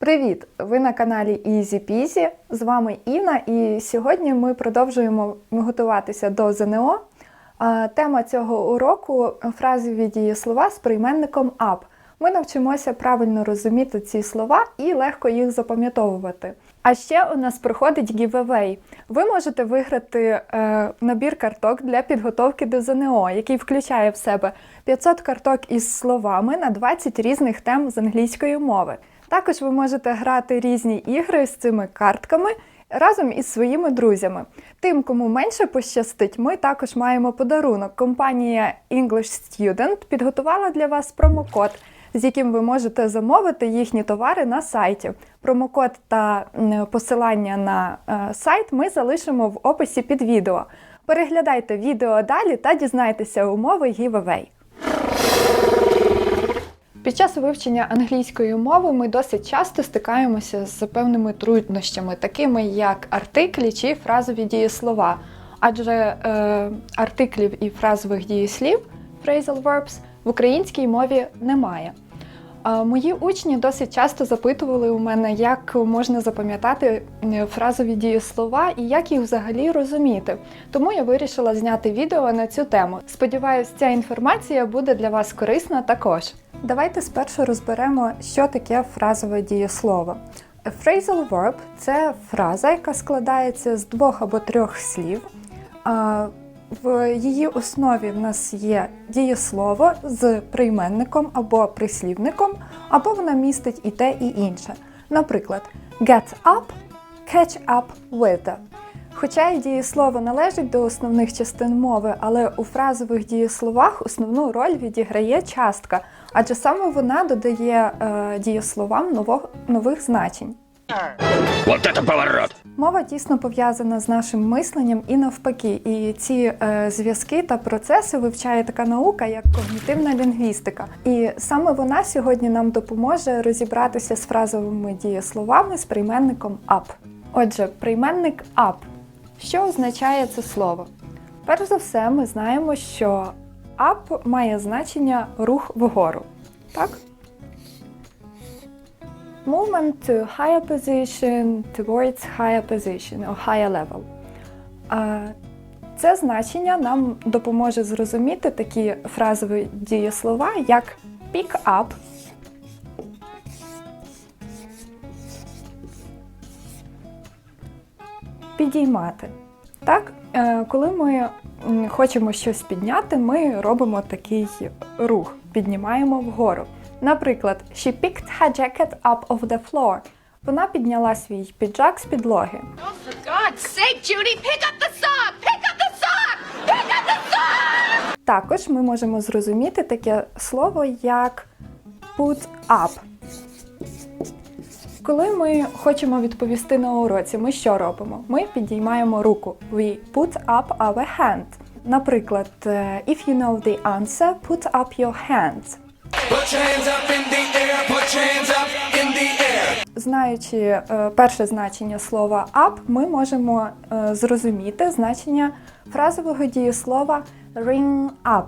Привіт! Ви на каналі Easy Peasy. З вами Інна, і сьогодні ми продовжуємо готуватися до ЗНО. Тема цього уроку фразові дієслова з прийменником up. Ми навчимося правильно розуміти ці слова і легко їх запам'ятовувати. А ще у нас проходить giveaway. Ви можете виграти е, набір карток для підготовки до ЗНО, який включає в себе 500 карток із словами на 20 різних тем з англійської мови. Також ви можете грати різні ігри з цими картками разом із своїми друзями. Тим, кому менше пощастить, ми також маємо подарунок. Компанія English Student підготувала для вас промокод, з яким ви можете замовити їхні товари на сайті. Промокод та посилання на е, сайт ми залишимо в описі під відео. Переглядайте відео далі та дізнайтеся умови giveaway. Під час вивчення англійської мови ми досить часто стикаємося з певними труднощами, такими як артиклі чи фразові дієслова. Адже е, артиклів і фразових дієслів phrasal verbs в українській мові немає. Мої учні досить часто запитували у мене, як можна запам'ятати фразові дієслова і як їх взагалі розуміти. Тому я вирішила зняти відео на цю тему. Сподіваюсь, ця інформація буде для вас корисна також. Давайте спершу розберемо, що таке фразове дієслово. A phrasal verb – це фраза, яка складається з двох або трьох слів. В її основі в нас є дієслово з прийменником або прислівником, або вона містить і те, і інше. Наприклад, get up, catch up with. Хоча і дієслово належить до основних частин мови, але у фразових дієсловах основну роль відіграє частка, адже саме вона додає е, дієсловам ново- нових значень. Вот это поворот! Мова тісно пов'язана з нашим мисленням і навпаки. І ці е, зв'язки та процеси вивчає така наука, як когнітивна лінгвістика. І саме вона сьогодні нам допоможе розібратися з фразовими дієсловами з прийменником up. Отже, прийменник up. Що означає це слово? Перш за все, ми знаємо, що up має значення рух вгору. Так? Movement to higher position towards higher position or higher level. Це значення нам допоможе зрозуміти такі фразові дієслова, як pick up, підіймати. Так, е, коли ми хочемо щось підняти, ми робимо такий рух, піднімаємо вгору. Наприклад, she picked her jacket up off the floor. Вона підняла свій піджак з підлоги. For God's sake, Judy, pick up the sock! Pick up the sock! Pick up the sock! Також ми можемо зрозуміти таке слово як put up. Коли ми хочемо відповісти на уроці, ми що робимо? Ми підіймаємо руку. We put up our hand. Наприклад, е, if you know the answer, put up your hands. Знаючи е, перше значення слова up, ми можемо е, зрозуміти значення фразового дієслова ring up.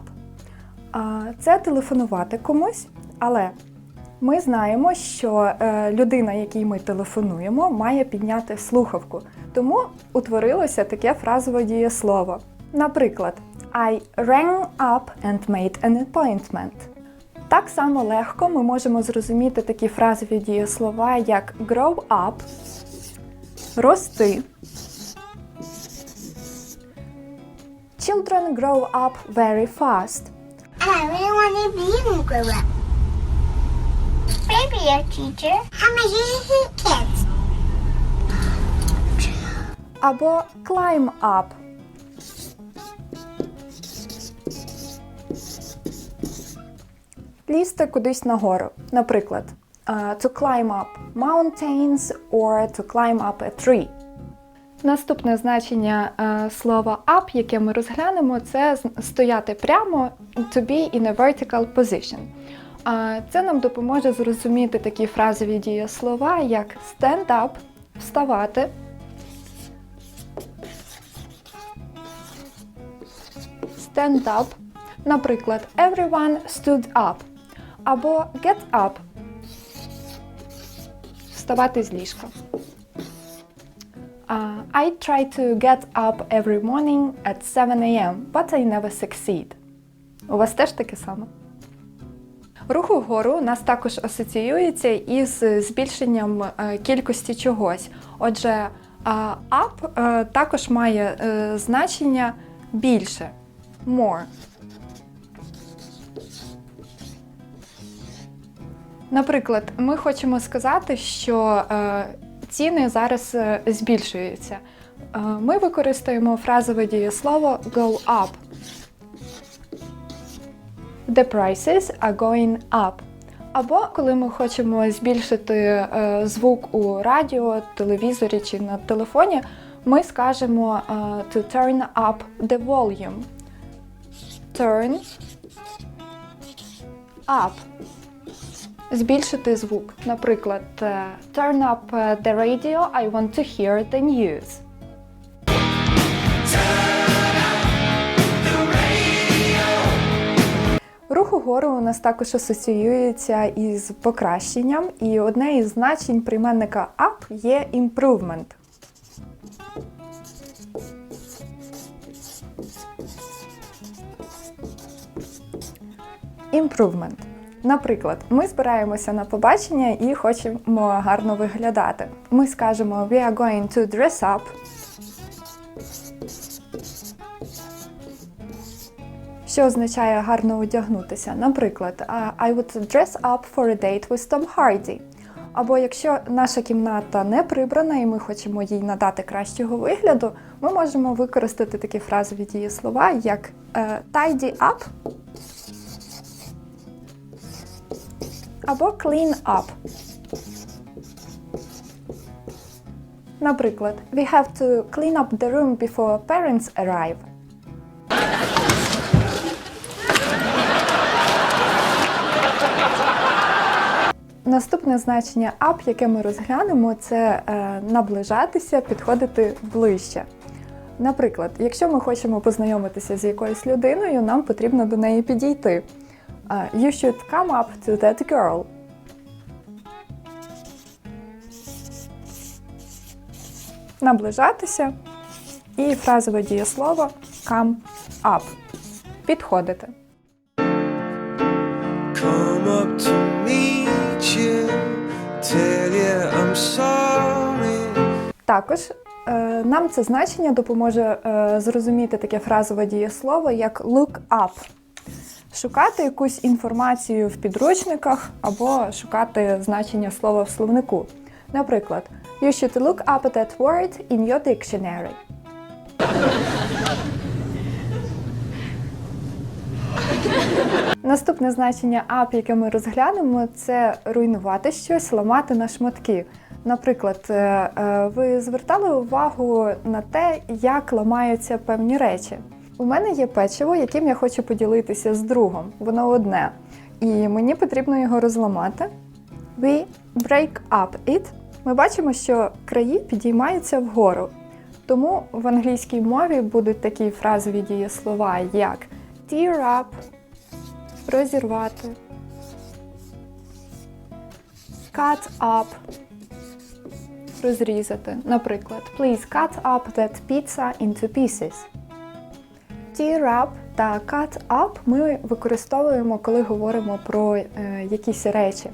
Це телефонувати комусь, але ми знаємо, що е, людина, якій ми телефонуємо, має підняти слухавку. Тому утворилося таке фразове дієслово. Наприклад, I rang up and made an appointment. Так само легко ми можемо зрозуміти такі фразові дієслова, як grow up, рости. Children grow up very fast. I really want to be when grow up. Maybe a teacher. How many kids? Або climb up. Лізти кудись нагору. Наприклад, е, to climb up mountains or to climb up a tree. Наступне значення е, слова up, яке ми розглянемо, це стояти прямо to be in a vertical position. Е, Це нам допоможе зрозуміти такі фразові дієслова, як stand up, вставати, stand up, наприклад, everyone stood up, або get up, вставати з ліжка. Uh, I try to get up every morning at 7 a.m., but I never succeed. У вас теж таке саме? Рух угору нас також асоціюється із збільшенням е, кількості чогось. Отже, up е, також має е, значення більше more. Наприклад, ми хочемо сказати, що е, ціни зараз е, збільшуються. Е, ми використаємо фразове дієслово go up. The prices are going up. Або коли ми хочемо збільшити звук у радіо, телевізорі чи на телефоні, ми скажемо to turn up the volume. Turn up. Збільшити звук. Наприклад, е, turn up е, the radio, I want to hear the news. Рух угору у нас також асоціюється із покращенням, і одне із значень прийменника up є improvement. Improvement. Наприклад, ми збираємося на побачення і хочемо гарно виглядати. Ми скажемо We are going to dress up. що означає гарно одягнутися. Наприклад, I would dress up for a date with Tom Hardy. Або якщо наша кімната не прибрана і ми хочемо їй надати кращого вигляду, ми можемо використати такі фразові дієслова, як е, tidy up або clean up. Наприклад, we have to clean up the room before parents arrive. Наступне значення up, яке ми розглянемо, це е, наближатися, підходити ближче. Наприклад, якщо ми хочемо познайомитися з якоюсь людиною, нам потрібно до неї підійти. Е, You should come up to that girl. Наближатися і фразове дієслово come up. Підходити. Come up to meet you, tell you I'm sorry. Також е, нам це значення допоможе е, зрозуміти таке фразове дієслово, як look up. Шукати якусь інформацію в підручниках або шукати значення слова в словнику. Наприклад, you should look up that word in your dictionary. Наступне значення up, яке ми розглянемо, це руйнувати щось, ламати на шматки. Наприклад, е, е, ви звертали увагу на те, як ламаються певні речі. У мене є печиво, яким я хочу поділитися з другом. Воно одне. І мені потрібно його розламати. We break up it. Ми бачимо, що краї підіймаються вгору. Тому в англійській мові будуть такі фразові дієслова, як tear up, розірвати, cut up, розрізати. Наприклад, please cut up that pizza into pieces. Tear up та cut up ми використовуємо, коли говоримо про е, якісь речі.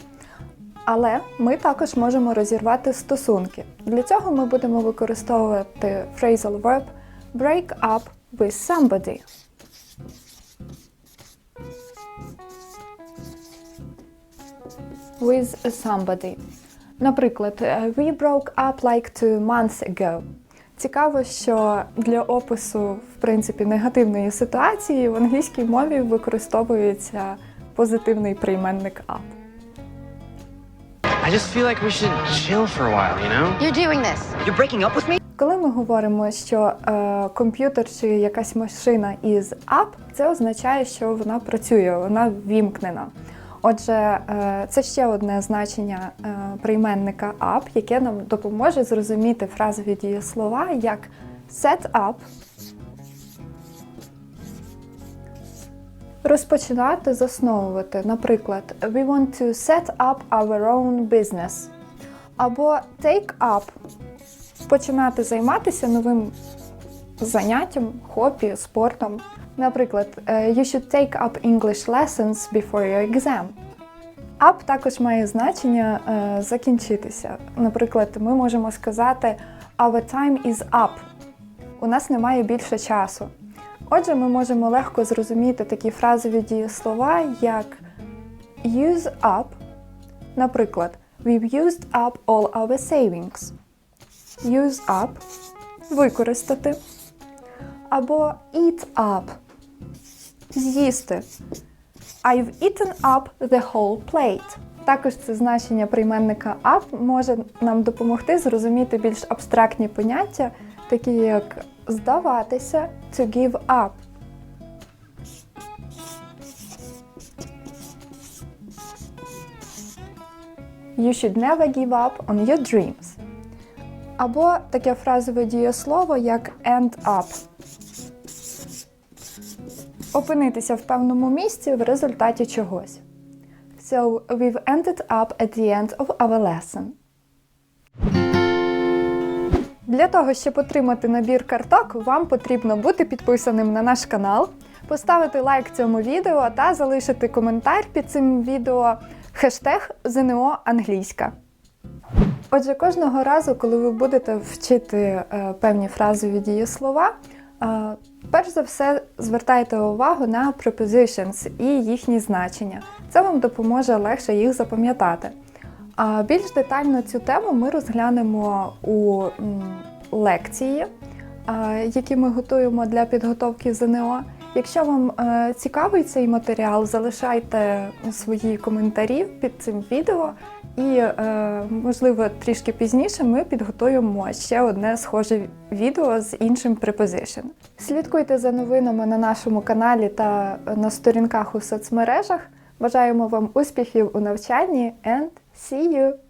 Але ми також можемо розірвати стосунки. Для цього ми будемо використовувати phrasal verb break up with somebody. with somebody. Наприклад, е, we broke up like two months ago. Цікаво, що для опису в принципі негативної ситуації в англійській мові використовується позитивний прийменник up. I just feel like we should chill for a while, you know? You're doing this. You're breaking up with me? Коли ми говоримо, що е, комп'ютер чи якась машина із up, це означає, що вона працює, вона ввімкнена. Отже, е, це ще одне значення е, прийменника up, яке нам допоможе зрозуміти фразові дієслова як set up, розпочинати, засновувати. Наприклад, we want to set up our own business. Або take up починати займатися новим заняттям, хобі, спортом. Наприклад, е, you should take up English lessons before your exam. Up також має значення е, закінчитися. Наприклад, ми можемо сказати Our time is up. У нас немає більше часу. Отже, ми можемо легко зрозуміти такі фразові дієслова, як use up. Наприклад, We've used up all our savings. Use up використати. Або eat up з'їсти. I've eaten up the whole plate. Також це значення прийменника up може нам допомогти зрозуміти більш абстрактні поняття, такі як здаватися, to give up. You should never give up on your dreams. Або таке фразове дієслово, як end up. Опинитися в певному місці в результаті чогось. So we've ended up at the end of our lesson. Для того, щоб отримати набір карток, вам потрібно бути підписаним на наш канал, поставити лайк цьому відео та залишити коментар під цим відео хештег ЗНО англійська. Отже, кожного разу, коли ви будете вчити е, певні фразові дієслова, е, перш за все звертайте увагу на prepositions і їхні значення. Це вам допоможе легше їх запам'ятати. А більш детально цю тему ми розглянемо у лекції, які ми готуємо для підготовки ЗНО. Якщо вам е, цікавий цей матеріал, залишайте свої коментарі під цим відео, і, е, можливо, трішки пізніше ми підготуємо ще одне схоже відео з іншим препозишн. Слідкуйте за новинами на нашому каналі та на сторінках у соцмережах. Бажаємо вам успіхів у навчанні and see you!